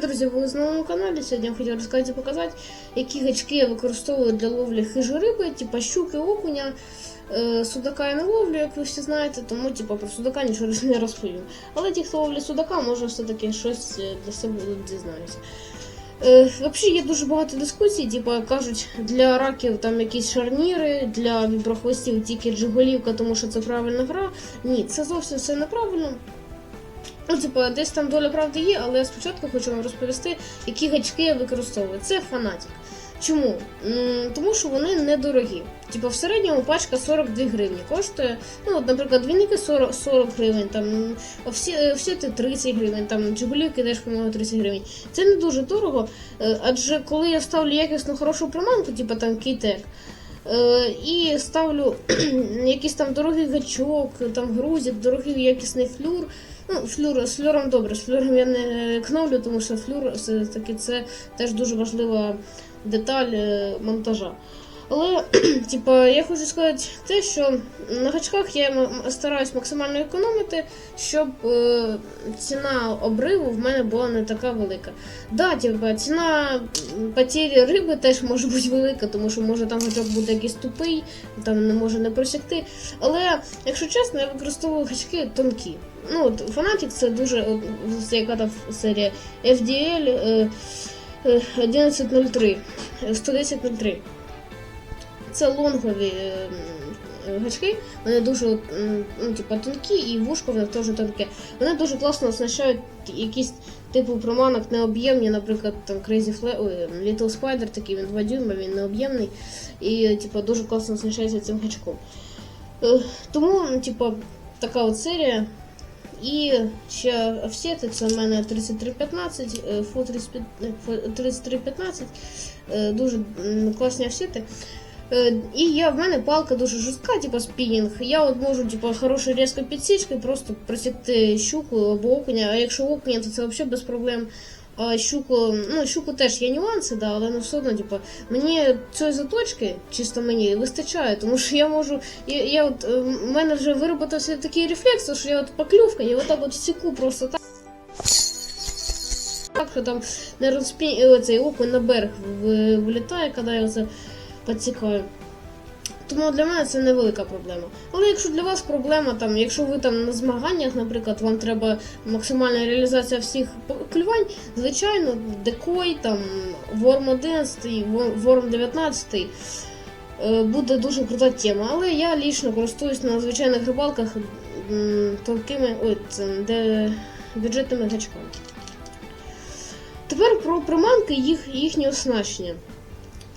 друзі, ви на моєму каналі. Сьогодні я хотів розказати показати, які гачки я використовую для ловлі хижої риби, типа щуки, окуня. Е, Судака я не ловлю, як ви всі знаєте, тому типа, про судака нічого не розповім. Але ті, хто ловлять судака, може все-таки щось е, для себе дізнаються. Е, Взагалі є дуже багато дискусій, типа кажуть, для раків там якісь шарніри, для віброхвостів тільки джиголівка, тому що це правильна гра. Ні, це зовсім все неправильно. Ну, типа, десь там доля правди є, але я спочатку хочу вам розповісти, які гачки я використовую. Це фанатік. Чому? Тому що вони недорогі. Типа в середньому пачка 42 гривні коштує. Ну, от, наприклад, двійники 40, 40 гривень, там всі, всі ти 30 гривень, там джигулівки теж, по-моєму, 30 гривень. Це не дуже дорого, е, адже коли я ставлю якісну хорошу приманку, типа там кітек, і ставлю якийсь там дорогий гачок, там грузик, дорогий якісний флюр. Ну, флюр, з флюром добре, з флюром я не кновлю, тому що флюр все таки це теж дуже важлива деталь е, монтажа. Але, типа, я хочу сказати те, що на гачках я стараюсь максимально економити, щоб е, ціна обриву в мене була не така велика. Да, типа, ціна м, потері риби теж може бути велика, тому що може там гачок буде якийсь тупий, там не може не просягти. Але, якщо чесно, я використовую гачки тонкі. Ну, от Fanatic це дуже, от, яка там серія FDL е, е, 1103, е, 11003. Це лонгові е, гачки, вони дуже ну, типу, тонкі і вушко в теж тонке. Вони дуже класно оснащають якісь типу проманок необ'ємні, наприклад, там Crazy Fla... ой, Little Spider, такий він 2 дюйма, він необ'ємний і типу, дуже класно оснащається цим гачком. Е, Тому, типу, така от серія. І ще офсети, це в мене 3315, е, фо 35 е, фо 3315, е, дуже класні офсети. Е, І я в мене палка дуже жорстка, типу спінінг. Я от можу, типу, хорошою різкою підсічкою просто просікти щуку або окуня, а якщо окуня, то це взагалі без проблем. А щуку, ну, щуку теж є нюанси, да, але ну, все одно, типу, мені цієї заточки, чисто мені, вистачає, тому що я можу. Я, я от, е, в мене вже вироботався такий рефлекс, що я от поклювка, я отак от сіку просто так. Так, що там не розпі... е, цей окунь на берег вилітає, коли я це підсікаю. Тому для мене це невелика проблема. Але якщо для вас проблема, там, якщо ви там на змаганнях, наприклад, вам треба максимальна реалізація всіх клювань, звичайно, декой, там, Ворм 11, Вор- Ворм 19 е, буде дуже крута тема. Але я лічно користуюсь на звичайних рибалках тонкими, ой, де бюджетними гачками. Тепер про приманки їх, їхнє оснащення.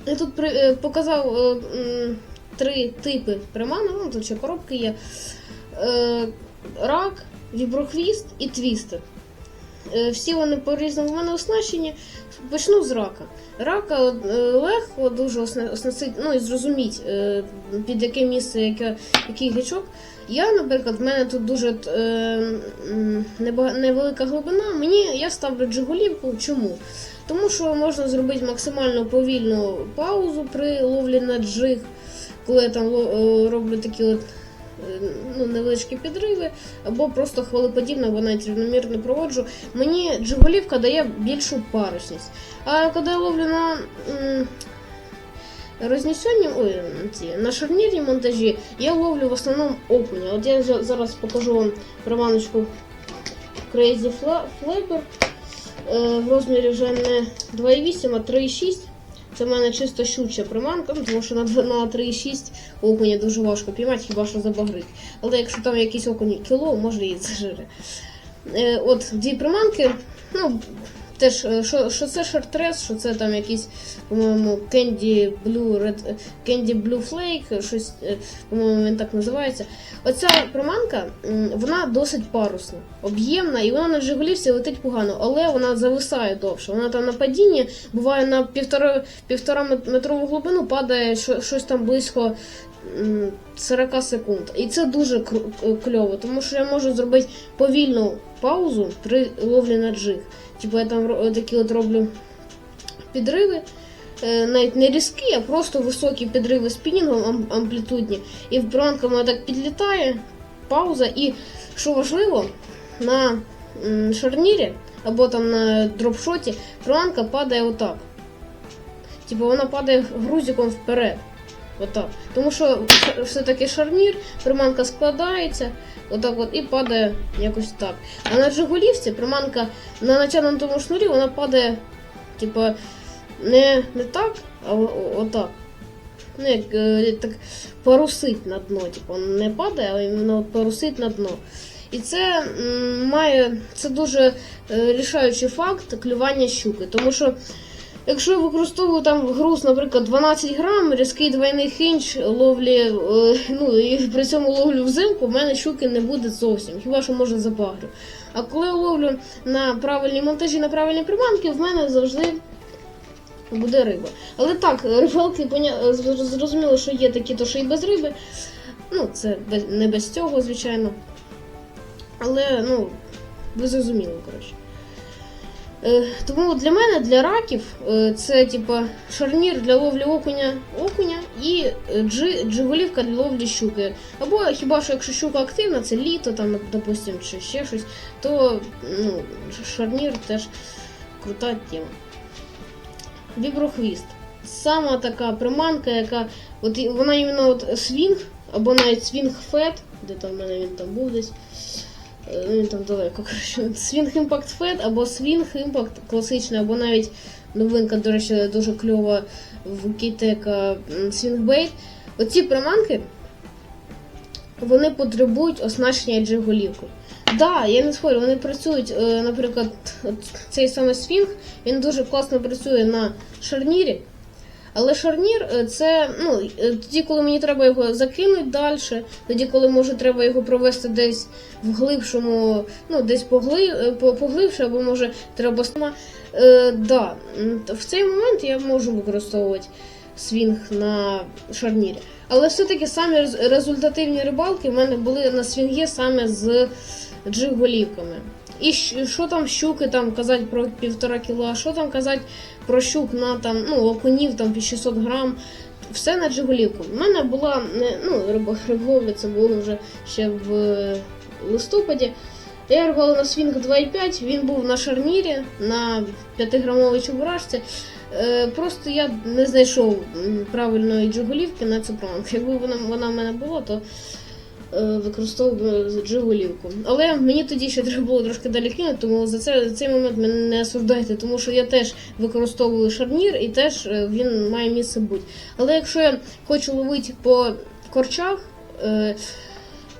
Я тут при, е, показав е, м, три типи приманок, ну тут ще коробки є. Е, рак, віброхвіст і твістер. Е, всі вони по-різному в мене оснащені. Почну з рака. Рака е, легко дуже осна- оснастити, ну і зрозуміть, е, під яке місце, яке, який гачок. Я, наприклад, в мене тут дуже е, невелика глибина. Мені я ставлю джигулівку. Чому? Тому що можна зробити максимально повільну паузу при ловлі на джиг, коли я там роблю такі от е, ну, невеличкі підриви, або просто хвилеподібно, або навіть рівномірно проводжу. Мені джиголівка дає більшу парусність. А коли я ловлю на м, рознесенні, ой, ці, на шарнірній монтажі, я ловлю в основному окуня. От я зараз покажу вам приманочку Crazy Fla- Flapper. Е, в розмірі вже не 2,8, а 3,6. Це в мене чисто щуча приманка, ну, тому що на, на 3,6 окуня дуже важко піймати, хіба що забагрить. Але якщо там якийсь окунь кіло, може і зажире. Е, от дві приманки, ну, теж, е, що, що це шартрес, що це там якийсь, по-моєму, Candy Blue Red, Candy Blue Flake, щось, е, по-моєму, він так називається. Оця приманка, вона досить парусна, об'ємна, і вона на Жигулівці летить погано, але вона зависає довше. Вона там на падінні буває на півтора, півтора метрову глибину, падає щось там близько 40 секунд. І це дуже е, кльово, тому що я можу зробити повільну паузу при ловлі на джиг. Типу я там такі от роблю підриви. е, Навіть не різкі, а просто високі підриви спінінгом амплітудні. І в приманка вона так підлітає, пауза. І що важливо, на шарнірі або там на дропшоті, приманка падає отак. Типу вона падає грузиком вперед. Отак. Тому що все-таки шарнір, приманка складається, отак от і падає якось так. А на Жигулівці приманка на натягнутому шнурі вона падає, типа, не, не так, а отак. Ну, як е, так парусить на дно, типу, не падає, а іменно от парусить на дно. І це має це дуже е, рішаючий факт клювання щуки. Тому що якщо я використовую там груз, наприклад, 12 грам, різкий двойний хінч ловлі, е, ну і при цьому ловлю взимку, в мене щуки не буде зовсім, хіба що може запагрю. А коли я ловлю на правильній монтажі, на правильній приманки, в мене завжди буде риба. Але так, рибалки зрозуміло, що є такі, то що і без риби. Ну, це не без цього, звичайно. Але, ну, ви зрозуміли, коротше. Е, тому для мене, для раків, е, це типа шарнір для ловлі окуня, окуня і е, джи, джиголівка для ловлі щуки. Або хіба що якщо щука активна, це літо, там, допустим, чи ще щось, то ну, шарнір теж крута тема. Віброхвіст. Сама така приманка, яка. От вона іменно от свінг, або навіть свінг-фет, де там в мене він там був десь. Е, Ну, він там далеко. Свінг імпакт фет, або свінг імпакт класичний, або навіть новинка, до речі, дуже кльова в Кейтека свінгбейт. Оці приманки вони потребують оснащення джиголівкою. Да, я не спорю, вони працюють, е, наприклад, цей самий свінг, він дуже класно працює на шарнірі. Але шарнір е, це ну, е, тоді, коли мені треба його закинути далі, тоді, коли може треба його провести десь в глибшому, ну десь погли, е, поглибше, або може треба сама. Е, да, в цей момент я можу використовувати свінг на шарнірі. Але все-таки самі рез- результативні рибалки в мене були на свінгі саме з джиг-голівками. І що там щуки там казати про півтора кіла, що там казати про щук на там, ну, окунів там під 600 грам. Все на джиголівку. У мене була ну, риболовля, це було вже ще в листопаді. Я рибала на свінг 2,5, він був на шарнірі на 5-грамовій чебурашці. Е, просто я не знайшов правильної джиголівки на цю пранку. Якби вона, вона в мене була, то використовував джиголівку. Але мені тоді ще треба було трошки далі кинути, тому за, це, за цей момент мене не осуждайте, тому що я теж використовую шарнір і теж е, він має місце бути. Але якщо я хочу ловити по корчах, е,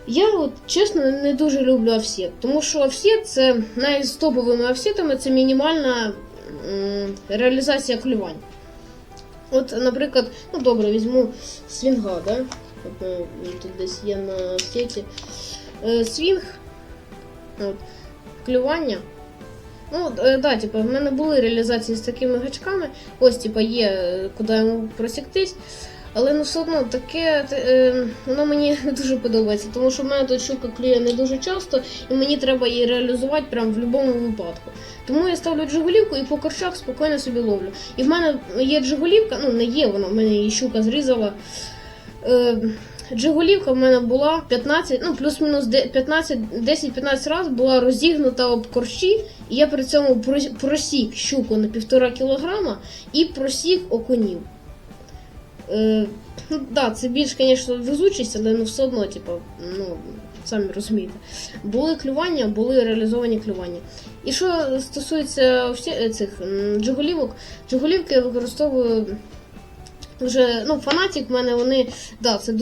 я от чесно не дуже люблю офсет, тому що офсет це навіть з топовими офсетами це мінімальна реалізація клювань. От, наприклад, ну добре, візьму свінга, да? От, е, тут десь є на сеті. Е, свінг, от, клювання. Ну, е, да, типу, в мене були реалізації з такими гачками. Ось, типу, є куди йому просіктись. Але ну все одно таке е, воно мені не дуже подобається, тому що в мене тут щука клює не дуже часто, і мені треба її реалізувати прямо в будь-якому випадку. Тому я ставлю джиголівку і по корчах спокійно собі ловлю. І в мене є джиголівка, ну не є вона, в мене її щука зрізала. Е, Джиголівка в мене була 15, ну плюс-мінус 15, 10-15 разів була розігнута об корчі, і я при цьому просік щуку на півтора кілограма і просік окунів. Е, ну, да, це більш, звісно, везучість, але ну все одно, типу, ну, самі розумієте. Були клювання, були реалізовані клювання. І що стосується всі, е, цих м, джиголівок, джиголівки я використовую вже, ну, фанатік в мене вони, да, це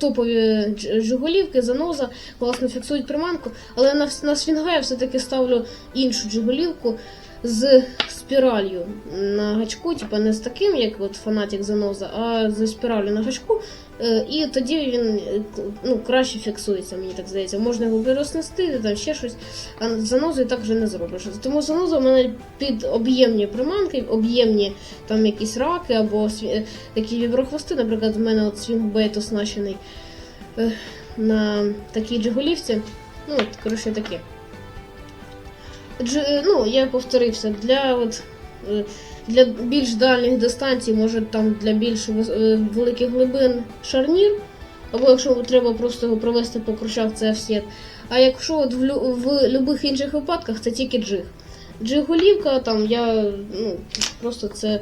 топові джигулівки, джиголівки, заноза, класно фіксують приманку, але на, на свінга я все-таки ставлю іншу джиголівку з спіралью на гачку, типа не з таким, як от фанатік заноза, а з спіралью на гачку. Е, І тоді він е, ну, краще фіксується, мені так здається. Можна його переоснастити, там ще щось, а занозою так вже не зробиш. Тому заноза в мене під об'ємні приманки, об'ємні там якісь раки або е, такі віброхвости. Наприклад, в мене от оснащений на такій джиголівці. Ну, от, коротше, таке. Дж, ну, я повторився, для от. Для більш дальніх дистанцій, може там для більш е, великих глибин шарнір, або якщо треба просто його провести по кручах, це офсет. А якщо от в, в будь-яких інших випадках, це тільки джиг. Джигулівка, там я ну, просто це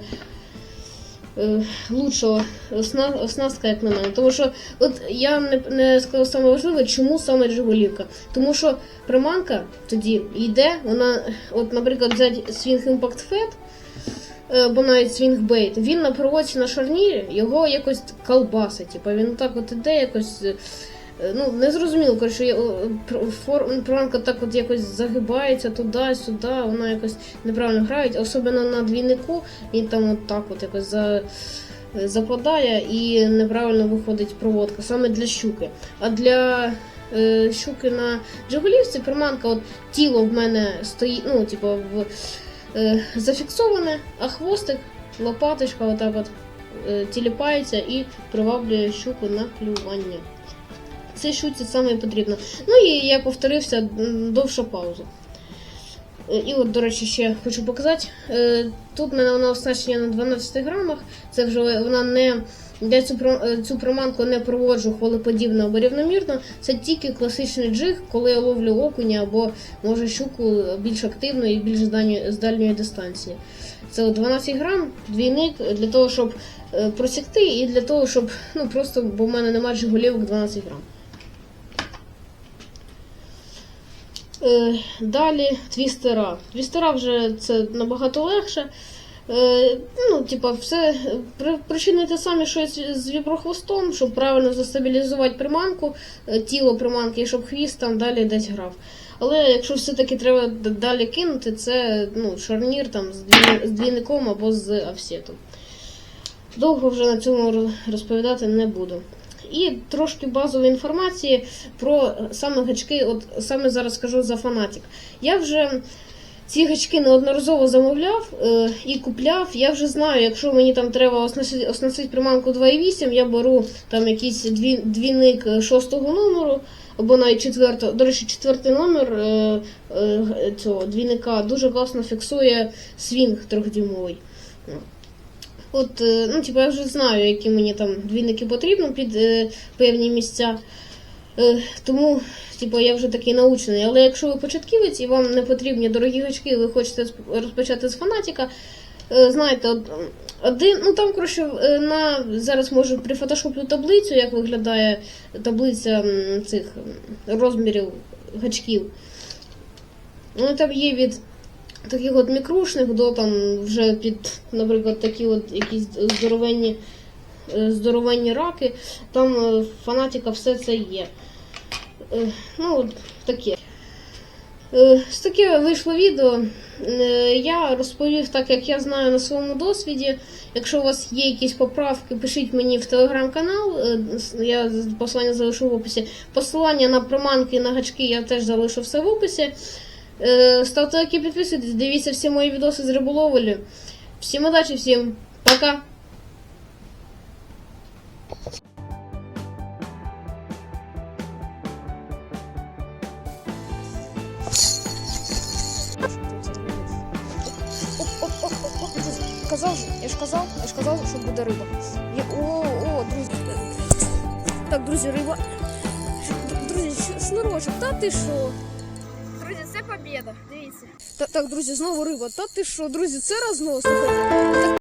е, лучша осна- оснастка, як на мене. Тому що от я не, не сказав саме важливе, чому саме Джигулівка. Тому що приманка тоді йде, вона, от, наприклад, взяти Swing Impact Fed, е, або навіть Bait, він на проводці на шарнірі його якось колбасить. Типу, він так от іде якось. е, Ну, не зрозуміло, коротше, я- о, пр- фор- приманка так от якось загибається туди-сюди, вона якось неправильно грають, особливо на двійнику, він там от так от якось за, западає і неправильно виходить проводка, саме для щуки. А для е, щуки на джигулівці приманка, от тіло в мене стоїть, ну, типу, в, е, зафіксоване, а хвостик, лопаточка отак от е, тіліпається і приваблює щуку на клювання. Це щуці саме потрібно. Ну і я повторився довша пауза. Е, І от, до речі, ще хочу показати. Е, Тут в мене вона оснащення на 12 грамах. Це вже вона не. Я цю, е, цю приманку не проводжу хвилеподібно або рівномірно. Це тільки класичний джиг, коли я ловлю окуня або може щуку більш активно і більш з дальньої, дистанції. Це от 12 грам, двійник для того, щоб просікти, і для того, щоб ну просто, бо в мене немає жигулівок 12 грам. Е, далі твістера. Твістера вже це набагато легше. Е, ну, типа, все при- причини те самі, що з- віброхвостом, щоб правильно застабілізувати приманку, е, тіло приманки, щоб хвіст там далі десь грав. Але якщо все-таки треба далі кинути, це ну, шарнір там з, дві- з двійником або з офсетом. Довго вже на цьому розповідати не буду. І трошки базової інформації про саме гачки, от саме зараз скажу за фанатік. Я вже ці гачки неодноразово замовляв е, і купляв. Я вже знаю, якщо мені там треба оснастити, оснастити приманку 2,8, я беру там якийсь дві, двійник шостого номеру. Або навіть четвертого. До речі, четвертий номер е, е, цього двійника дуже класно фіксує свінг трьохдюймовий. От, е, ну, типу, я вже знаю, які мені там двійники потрібно під е, певні місця. Е, тому, типу, я вже такий научений. Але якщо ви початківець і вам не потрібні дорогі гачки, ви хочете розпочати з фанатіка, е, знаєте, от, один, ну там, коротше, е, на зараз можу прифотошоплю таблицю, як виглядає таблиця цих розмірів гачків. Ну, там є від таких от мікрушних до там вже під, наприклад, такі от якісь здоровенні, е, здоровенні раки. Там е, фанатіка все це є. Е, Ну, таке. З таке вийшло відео. Я розповів так, як я знаю на своєму досвіді. Якщо у вас є якісь поправки, пишіть мені в телеграм-канал. Я посилання залишу в описі. Посилання на приманки на гачки я теж залишу все в описі. Е, Ставте лайки, підписуйтесь, дивіться всі мої відоси з риболовлі. Всім удачі, всім пока! Оп-оп-оп-оп, друзі, казав же, я ж казав, я ж казав, що буде риба. Я, о, о, друзі. Так, друзі, риба. Д- Друзі, ш- шнурочок, та ти що? Побіда. Дивіться. Так, так, друзі, знову риба. Та ти що, друзі, це рознос.